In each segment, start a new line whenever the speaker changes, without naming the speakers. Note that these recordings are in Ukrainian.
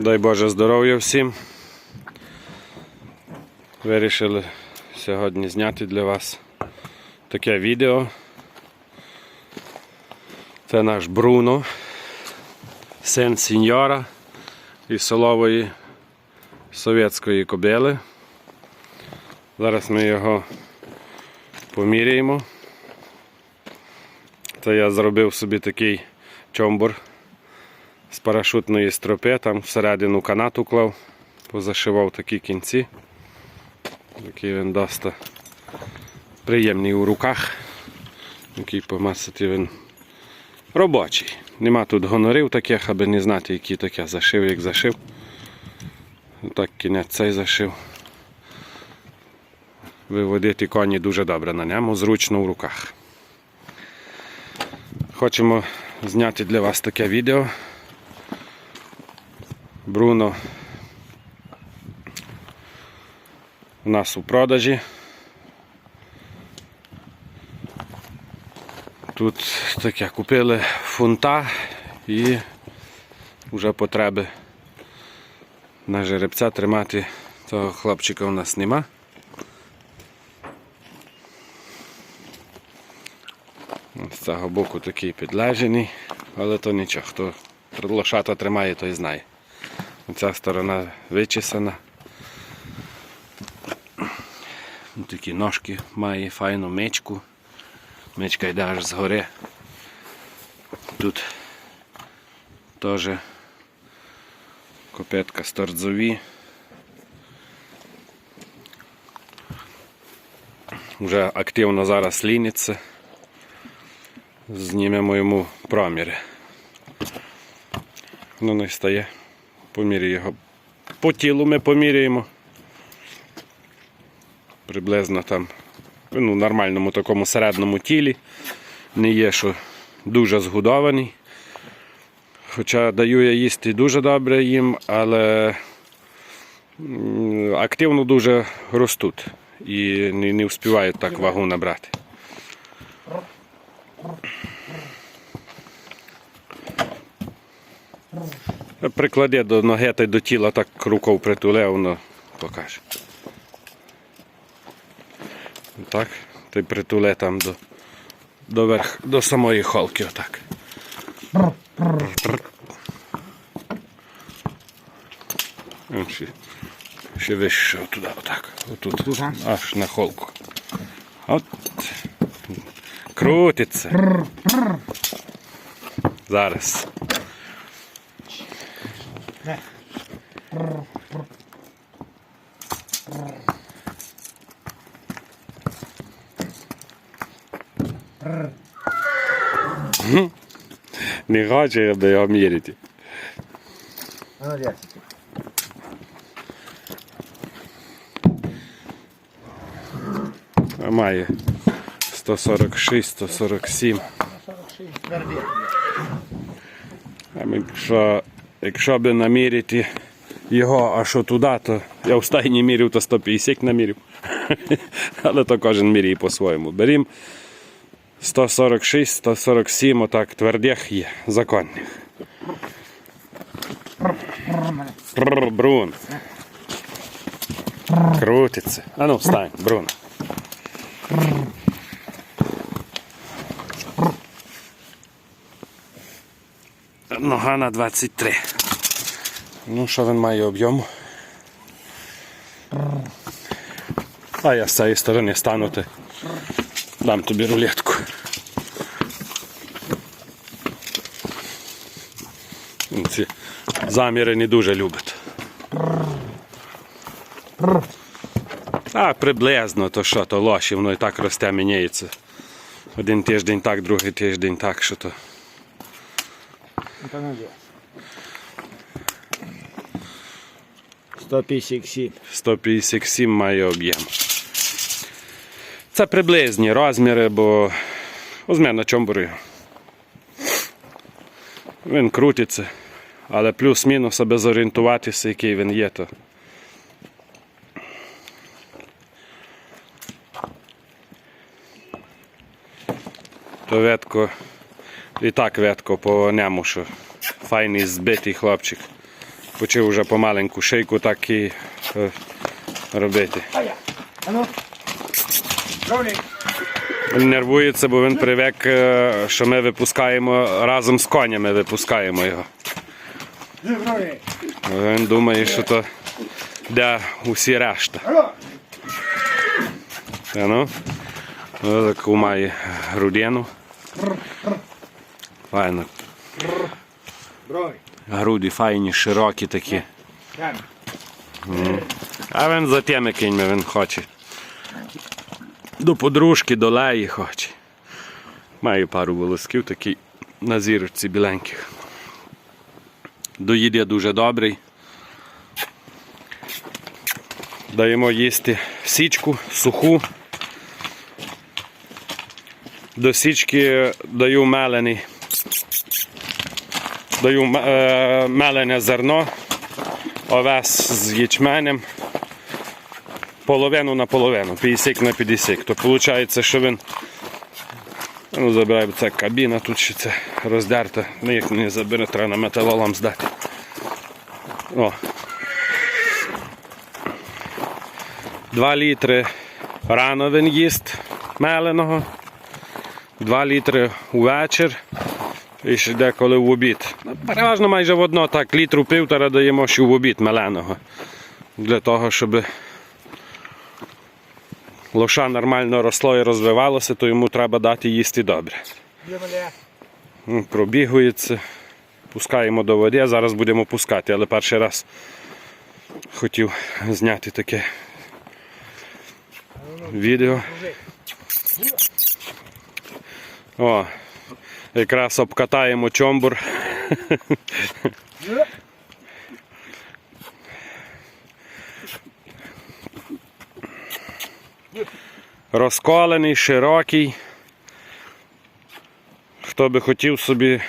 Дай Боже здоров'я всім. Вирішили сьогодні зняти для вас таке відео. Це наш Бруно, син сеньора із солової совєтської кобили. Зараз ми його поміряємо. Це я зробив собі такий чомбур з парашутної стропи, там всередину канат уклав, позашивав такі кінці. Такий він досить приємний у руках. Який помасити він робочий. Нема тут гонорів таких, аби не знати, які таке зашив, як зашив. Так кінець цей зашив. Виводити коні дуже добре на ньому, зручно в руках. Хочемо зняти для вас таке відео. Бруно у нас у продажі. Тут таке купили фунта і вже потреби на жеребця тримати того хлопчика у нас нема. З цього боку такий підлежений, але то нічого, хто лошата тримає, той знає. Ця сторона вичесана. Такі ножки має файну мечку. Мечка йде аж згори. Тут теж копетка з торцові. Вже активно зараз ліниться. Знімемо йому проміри. Ну не стає. Поміряємо його. По тілу ми поміряємо. Приблизно там ну, нормальному такому середньому тілі. Не є, що дуже згудований. Хоча даю я їсти дуже добре їм, але активно дуже ростуть і не, не встигають так вагу набрати. Прикладе до ноги та й до тіла так рукою притуле, воно покаже. Так, та й притуле там до, до, верх, до самої холки отак. Ще, ще вище туди, отак. Отут, аж на холку. От. Крутиться. Зараз. Не хоче, аби його міряти.
Молодець.
А має 146, 147.
46 твердий.
А якщо, якщо би наміряти його аж туди, то я в стайні міряв, то 150 наміряв. Але то кожен міряє по-своєму. Берім 146, 147, отак твердих є, законних. Брун. Крутиться. А ну встань, Брун. Нога на 23. Ну, що він має об'єму? А я з цієї сторони стану, ти дам тобі рулетку. Заміри не дуже любить. А приблизно то що, то лоші, воно і так росте, міняється. Один тиждень так, другий тиждень так, що то.
Ну де. 157.
157 має об'єм. Це приблизні розміри, бо візьме на чомбурі. Він крутиться, але плюс-мінус, аби зорієнтуватися, який він є, то. То ветко, і так ветко по ньому, що файний збитий хлопчик. почав вже помаленьку шийку так і е, робити.
Ну.
Він нервується, бо він привик, е, що ми випускаємо разом з конями випускаємо його. Він думає, що то де усі решта. Та ну, таку має грудину. Файно. Груди файні, широкі такі. А він за тими кіньми він хоче. До подружки, до леї хоче. Маю пару волосків такі на зірочці біленьких. Доїд є дуже добрий. Даємо їсти січку суху. До січки даю мелений. Даю е, мелене зерно овес з ячменем половину на половину, 50 на 50. То виходить, що він. Ну, забирай, бо це кабіна, тут ще це роздерта. Ну, як забере, треба на металолом здати. О. 2 літри рано він їсть меленого. 2 літри увечір. І ще деколи в обід. Ну, Переважно майже в одно так літру півтора даємо ще в обід меленого. Для того, щоб лоша нормально росло і розвивалося, то йому треба дати їсти добре. Пробігується, пускаємо до води, зараз будемо пускати, але перший раз хотів зняти таке відео. О, якраз обкатаємо чомбур. Розколений, широкий. Хто би хотів собі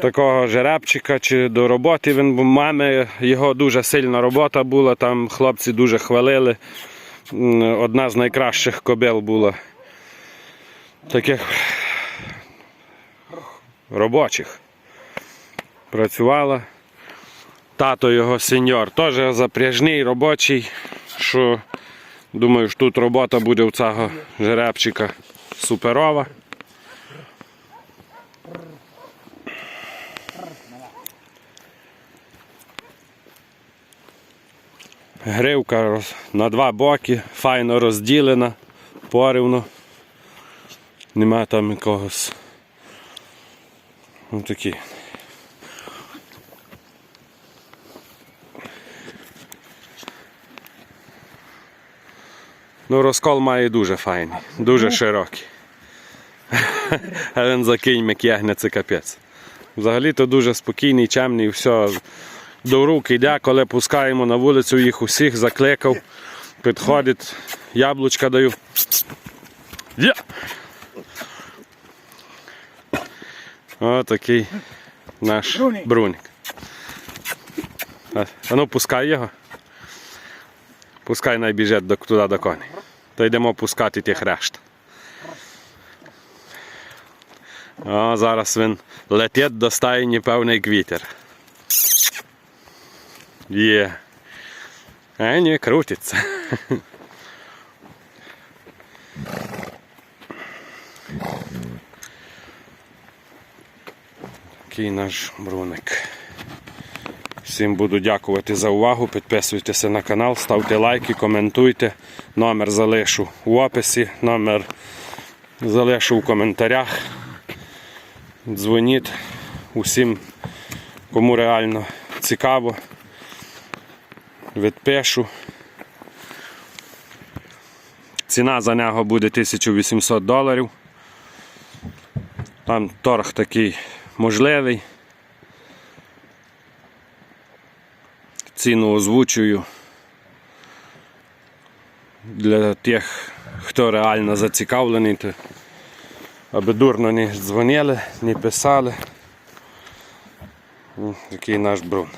такого жеребчика чи до роботи, він бо мами його дуже сильна робота була, там хлопці дуже хвалили. Одна з найкращих кобил була. Таких робочих. Працювала. Тато його сеньор теж запряжний, робочий, що думаю, що тут робота буде у цього жеребчика суперова. Гривка на два боки, файно розділена, порівно. Нема там якогось. Ось такі. Ну, розкол має дуже файний, дуже широкий. А він за кіньми к'ягне, це капець. Взагалі-то дуже спокійний, чемний, все до рук йде, коли пускаємо на вулицю, їх усіх закликав, підходить, яблучка даю. Є! О, такий наш. А, а ну пускай його. Пускай найбіже до, туди до коней. То йдемо пускати тих решт. О, зараз він летить до стайні певний квітер. Є. А ні, крутиться. Такий наш бруник. Всім буду дякувати за увагу. Підписуйтеся на канал, ставте лайки, коментуйте. Номер залишу в описі, номер залишу в коментарях. Дзвоніть усім, кому реально цікаво. Відпишу. Ціна за нього буде 1800 доларів. Там торг такий можливий. Ціну озвучую для тих, хто реально зацікавлений, аби дурно не дзвонили, не писали. Такий наш брун.